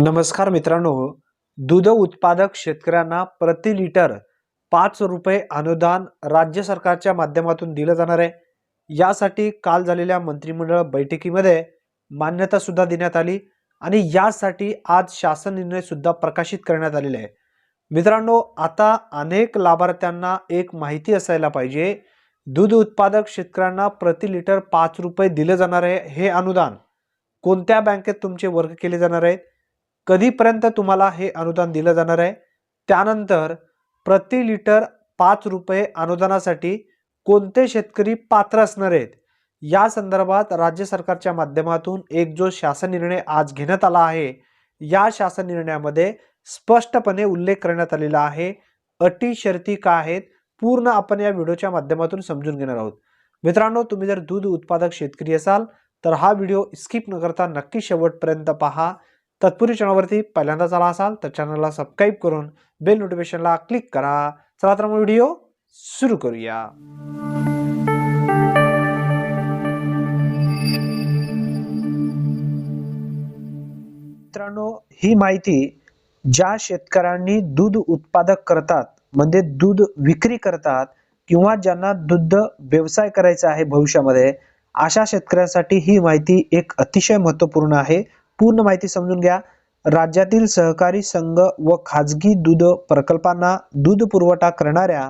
नमस्कार मित्रांनो दूध उत्पादक शेतकऱ्यांना प्रति लिटर पाच रुपये अनुदान राज्य सरकारच्या माध्यमातून दिलं जाणार आहे. यासाठी काल झालेल्या मंत्रिमंडळ बैठकीमध्ये मान्यता सुद्धा देण्यात आली आणि यासाठी आज शासन निर्णय सुद्धा प्रकाशित करण्यात आलेले आहे. मित्रांनो आता अनेक लाभार्थ्यांना एक माहिती असायला पाहिजे दूध उत्पादक शेतकऱ्यांना प्रति लिटर पाच रुपये दिलं जाणार आहे हे अनुदान कोणत्या बँकेत तुमचे वर्ग केले जाणार आहेत? कधीपर्यंत तुम्हाला हे अनुदान दिलं जाणार आहे? त्यानंतर प्रति लिटर पाच रुपये अनुदानासाठी कोणते शेतकरी पात्र असणार आहेत? या संदर्भात राज्य सरकारच्या माध्यमातून एक जो शासन निर्णय आज घेण्यात आला आहे या शासन निर्णयामध्ये स्पष्टपणे उल्लेख करण्यात आलेला आहे अटी शर्ती काय आहेत पूर्ण आपण या व्हिडिओच्या माध्यमातून समजून घेणार आहोत. मित्रांनो तुम्ही जर दूध उत्पादक शेतकरी असाल तर हा व्हिडिओ स्किप न करता नक्की शेवटपर्यंत पहा. तत्पूर्वी चॅनलवरती पहिल्यांदाच आला असाल तर चॅनलला सबस्क्राईब करून बेल नोटिफिकेशनला क्लिक करा. चला तर मग व्हिडिओ सुरू करूया. मित्रांनो ही माहिती ज्या शेतकऱ्यांनी दूध उत्पादक करतात म्हणजे दूध विक्री करतात किंवा ज्यांना दूध व्यवसाय करायचा आहे भविष्यामध्ये अशा शेतकऱ्यांसाठी ही माहिती एक अतिशय महत्त्वपूर्ण आहे. पूर्ण माहिती समजून घ्या. राज्यातील सहकारी संघ व खाजगी दूध प्रकल्पांना दूध पुरवठा करणाऱ्या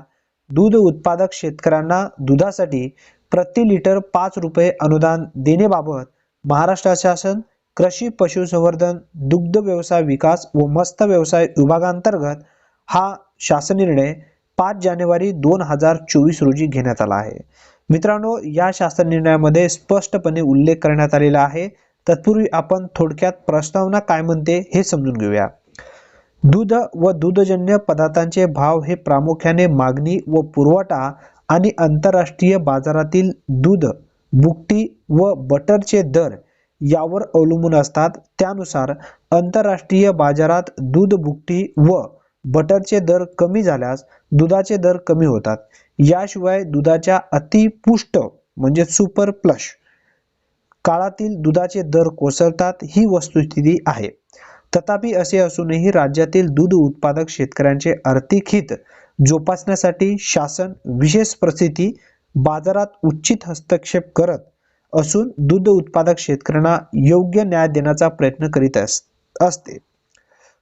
दूध उत्पादक शेतकऱ्यांना दुधासाठी प्रति लिटर पाच रुपये अनुदान देण्याबाबत महाराष्ट्र शासन कृषी पशुसंवर्धन दुग्ध व्यवसाय विकास व मत्स्य व्यवसाय विभागांतर्गत हा शासन निर्णय पाच जानेवारी दोन हजार चोवीस रोजी घेण्यात आला आहे. मित्रांनो या शासन निर्णयामध्ये स्पष्टपणे उल्लेख करण्यात आलेला आहे. तत्पूर्वी आपण थोडक्यात प्रस्तावना काय म्हणते हे समजून घेऊया. दूध व दूधजन्य पदार्थांचे भाव हे प्रामुख्याने मागणी व पुरवठा आणि आंतरराष्ट्रीय बाजारातील दूध बुकटी व बटरचे दर यावर अवलंबून असतात. त्यानुसार आंतरराष्ट्रीय बाजारात दूध बुकटी व बटरचे दर कमी झाल्यास दुधाचे दर कमी होतात. याशिवाय दुधाच्या अतिपुष्ट म्हणजे सुपर प्लश काळातील दुधाचे दर कोसळतात ही वस्तुस्थिती आहे. तथापि असे असूनही राज्यातील दूध उत्पादक शेतकऱ्यांचे आर्थिक हित जोपासण्यासाठी शासन विशेष प्रसिद्धी बाजारात उचित हस्तक्षेप करत असून दूध उत्पादक शेतकऱ्यांना योग्य न्याय देण्याचा प्रयत्न करीत अस असते.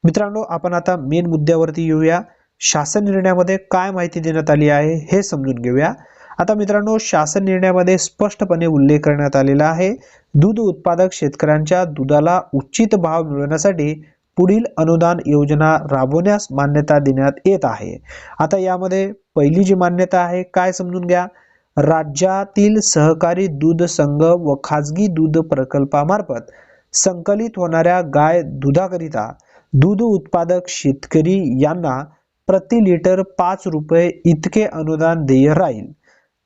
मित्रांनो आपण आता मेन मुद्द्यावरती येऊया. शासन निर्णयामध्ये काय माहिती देण्यात आली आहे हे समजून घेऊया. आता मित्रांनो शासन निर्णयामध्ये स्पष्टपणे उल्लेख करण्यात आलेला आहे. दूध उत्पादक शेतकऱ्यांच्या दुधाला उचित भाव मिळवण्यासाठी पुढील अनुदान योजना राबवण्यास मान्यता देण्यात येत आहे. आता यामध्ये पहिली जी मान्यता आहे काय समजून घ्या? राज्यातील सहकारी दूध संघ व खाजगी दूध प्रकल्पामार्फत संकलित होणाऱ्या गाय दुधाकरिता दूध उत्पादक शेतकरी यांना प्रति लिटर पाच रुपये इतके अनुदान देय राहील.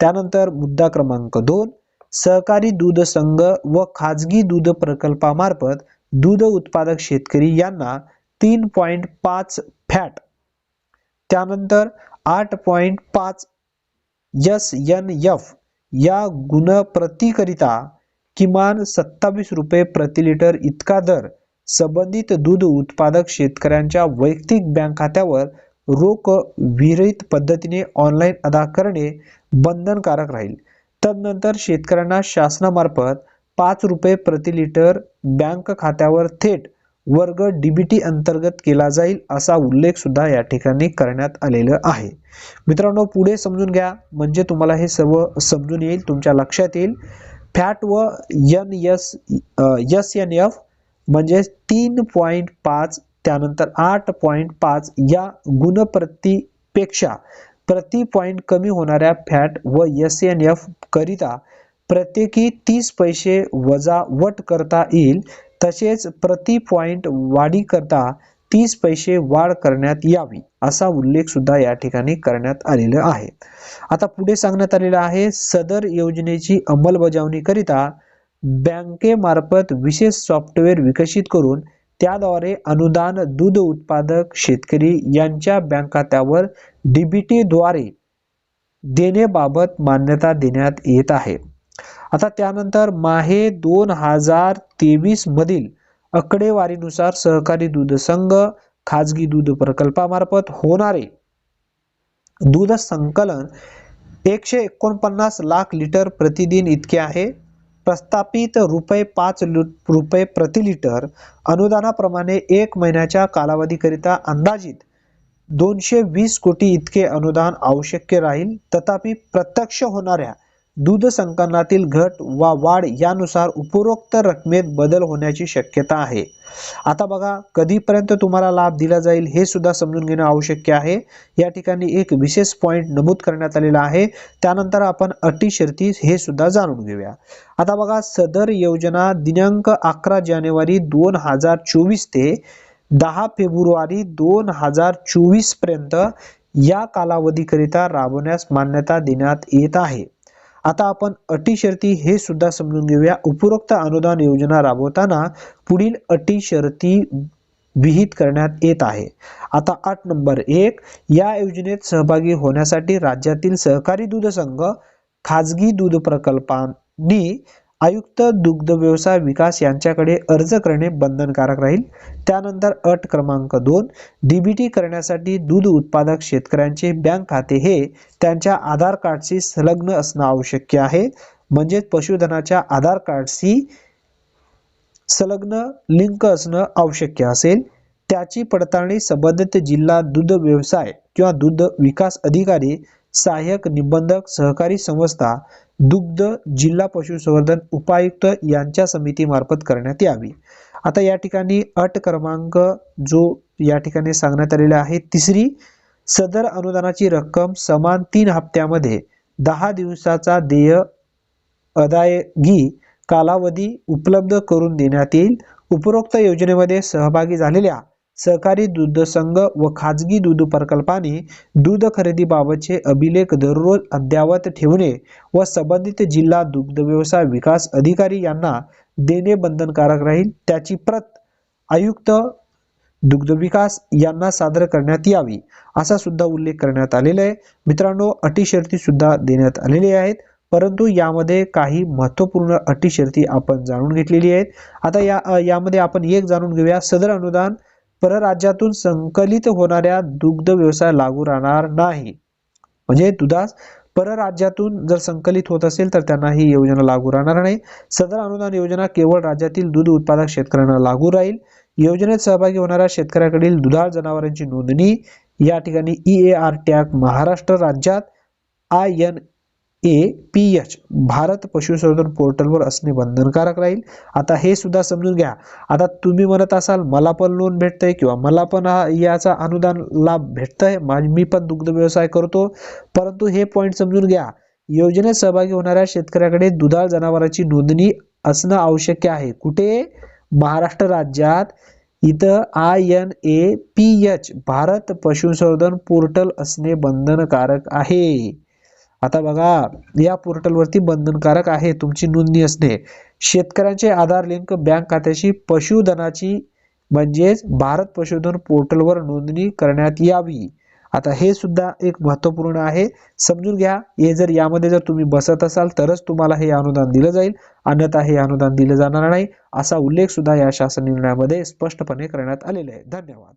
त्यानंतर मुद्दा क्रमांक दोन सहकारी दूध संघ व खाजगी दूध प्रकल्पामार्फत दूध उत्पादक शेतकरी यांना तीन पॉईंट पाच फॅट त्यानंतर आठ पॉईंट पाच एस एन एफ या गुणप्रतीकरिता किमान सत्तावीस रुपये प्रति लिटर इतका दर संबंधित दूध उत्पादक शेतकऱ्यांच्या वैयक्तिक बँक खात्यावर रोख विरहित पद्धतीने ऑनलाईन अदा करणे बंधनकारक राहील. तदनंतर शेतकऱ्यांना शासनामार्फत पाच रुपये प्रति लिटर बँक खात्यावर थेट वर्ग डीबीटी अंतर्गत केला जाईल असा उल्लेख सुद्धा या ठिकाणी करण्यात आलेला आहे. मित्रांनो पुढे समजून घ्या. म्हणजे तुम्हाला हे सर्व समजून येईल तुमच्या लक्षात येईल. फॅट व N S S N F म्हणजे तीन पॉईंट पाच त्यानंतर आठ पॉईंट पाच या गुणप्रतीपेक्षा प्रति पॉईंट कमी होणाऱ्या फॅट व एस एन एफ करिता प्रत्येकी तीस पैसे वजा वट करता येईल. तसेच प्रति पॉइंट वाढी करता तीस पैसे वाढ करण्यात यावी असा उल्लेख सुद्धा या ठिकाणी करण्यात आलेला आहे. आता पुढे सांगण्यात आलेलं आहे सदर योजनेची अंमलबजावणी करिता बँकेमार्फत विशेष सॉफ्टवेअर विकसित करून त्याद्वारे अनुदान दूध उत्पादक शेतकरी यांच्या बँक खात्यावर डीबीटी द्वारे देण्याबाबत मान्यता देण्यात येत आहे. आता त्यानंतर माहे दोन हजार तेवीस मधील आकडेवारीनुसार सहकारी दूध संघ खाजगी दूध प्रकल्पामार्फत होणारे दूध संकलन एकशे एकोणपन्नास लाख लिटर प्रतिदिन इतके आहे. प्रस्थापित रुपये पाच रुपये प्रति लिटर अनुदानाप्रमाणे एक महिन्याच्या कालावधीकरिता अंदाजित दोनशे वीस कोटी इतके अनुदान आवश्यक राहील. तथापि प्रत्यक्ष होणाऱ्या दूध संकलनातील घट वा वाढ यानुसार उपरोक्त रकमेत बदल होण्याची शक्यता आहे. आता बघा कधीपर्यंत तुम्हाला लाभ दिला जाईल हे सुद्धा समजून घेणं आवश्यक आहे. या ठिकाणी एक विशेष पॉईंट नमूद करण्यात आलेला आहे. त्यानंतर आपण अटी शर्ती हे सुद्धा जाणून घेऊया. आता बघा सदर योजना दिनांक अकरा जानेवारी दोन हजार चोवीस ते दहा फेब्रुवारी दोन हजार चोवीसपर्यंत या कालावधीकरिता राबवण्यास मान्यता देण्यात येत आहे. आता आपण अटी शर्ती हे सुद्धा समजून घेऊया. उपरोक्त अनुदान योजना राबवताना पुढील अटी शर्ती विहित करण्यात येत आहे. आता आठ नंबर एक या योजनेत सहभागी होण्यासाठी राज्यातील सहकारी दूध संघ खाजगी दूध प्रकल्पांनी आयुक्त दुग्ध व्यवसाय विकास यांच्याकडे अर्ज करणे बंधनकारक राहील. त्यानंतर अट क्रमांक दोन डीबीटी करण्यासाठी दूध उत्पादक शेतकऱ्यांचे बँक खाते हे त्यांच्या आधार कार्डशी संलग्न असणं आवश्यक आहे. म्हणजेच पशुधनाच्या आधार कार्डशी संलग्न लिंक असणं आवश्यक असेल. त्याची पडताळणी संबंधित जिल्हा दूध व्यवसाय किंवा दूध विकास अधिकारी सहाय्यक निबंधक सहकारी संस्था दुग्ध जिल्हा पशुसंवर्धन उपायुक्त यांच्या समितीमार्फत करण्यात यावी. आता या ठिकाणी अट क्रमांक जो या ठिकाणी सांगण्यात आलेला आहे तिसरी सदर अनुदानाची रक्कम समान तीन हप्त्यामध्ये दहा दिवसाचा देय अदायगी कालावधी उपलब्ध करून देण्यात येईल. उपरोक्त योजनेमध्ये सहभागी झालेल्या सहकारी दूध संघ व खाजगी दूध प्रकल्पाने दूध खरेदीबाबतचे अभिलेख दररोज अद्ययावत ठेवणे व संबंधित जिल्हा दुग्ध व्यवसाय विकास अधिकारी यांना देणे बंधनकारक राहील त्याची प्रत आयुक्त दुग्ध विकास यांना सादर करण्यात यावी असा सुद्धा उल्लेख करण्यात आलेला आहे. मित्रांनो अटी शर्ती सुद्धा देण्यात आलेली आहेत परंतु यामध्ये काही महत्त्वपूर्ण अटी शर्ती आपण जाणून घेतलेली आहेत. आता या यामध्ये आपण एक जाणून घेऊया. सदर अनुदान परराज्यातून संकलित होणाऱ्या दुग्ध व्यवसाय लागू राहणार नाही. म्हणजे दुधास परराज्यातून जर संकलित होत असेल तर त्यांना ही योजना लागू राहणार नाही. सदर अनुदान योजना केवळ राज्यातील दूध उत्पादक शेतकऱ्यांना लागू राहील. योजनेत सहभागी होणाऱ्या शेतकऱ्याकडील दुधाळ जनावरांची नोंदणी या ठिकाणी E A R tag Maharashtra राज्यात I N A P H. Bharat पशुसंवर्धन पोर्टलवर असणे बंधनकारक राहील. आता हे सुद्धा समजून घ्या. आता तुम्ही म्हणत असाल मला पण लोन भेटतंय किंवा मला पण याचा अनुदान लाभ भेटतंय. मी पण दुग्ध व्यवसाय करतो. परंतु हे पॉईंट समजून घ्या. योजनेत सहभागी होणाऱ्या शेतकऱ्याकडे दुधाळ जनावरांची नोंदणी असणं आवश्यक आहे. कुठे? महाराष्ट्र राज्यात. इथं I N A P H. Bharat पशुसंवर्धन पोर्टल असणे बंधनकारक आहे. आता बघा या पोर्टलवरती बंधनकारक आहे तुमची नोंदणी असणे. शेतकऱ्यांचे आधार लिंक बँक खात्याशी पशुधनाची म्हणजेच भारत पशुधन पोर्टलवर नोंदणी करण्यात यावी. आता हे सुद्धा एक महत्त्वपूर्ण आहे. समजून घ्या हे जर यामध्ये जर तुम्ही बसत असाल तरच तुम्हाला हे अनुदान दिलं जाईल. अन्यथा हे अनुदान दिलं जाणार नाही असा उल्लेख सुद्धा या शासन निर्णयामध्ये स्पष्टपणे करण्यात आलेला आहे. धन्यवाद.